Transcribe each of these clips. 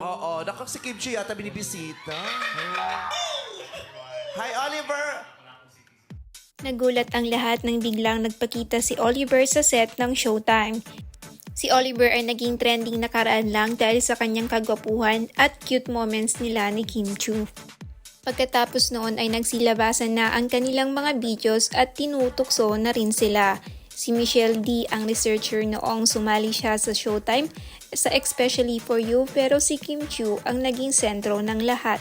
Oo, naku, si Kim Chu yata binibisita. Hi, Oliver! Nagulat ang lahat nang biglang nagpakita si Oliver sa set ng Showtime. Si Oliver ay naging trending nakaraan lang dahil sa kanyang kagwapuhan at cute moments nila ni Kim Chu. Pagkatapos noon ay nagsilabasan na ang kanilang mga videos at tinutokso na rin sila. Si Michelle D ang researcher noong sumali siya sa Showtime sa Especially For You pero si Kim Chu ang naging sentro ng lahat.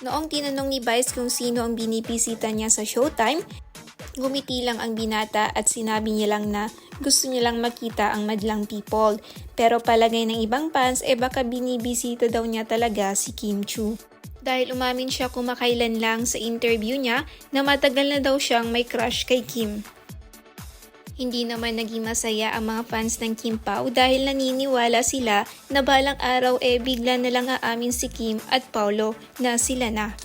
Noong tinanong ni Vice kung sino ang binibisita niya sa Showtime, gumiti lang ang binata at sinabi niya lang na gusto niya lang makita ang madlang people. Pero palagay ng ibang fans eh baka binibisita daw niya talaga si Kim Chu. Dahil umamin siya kumakailan lang sa interview niya na matagal na daw siyang may crush kay Kim. Hindi naman naging masaya ang mga fans ng Kim Pao dahil naniniwala sila na balang araw eh bigla na lang aamin si Kim at Paulo na sila na.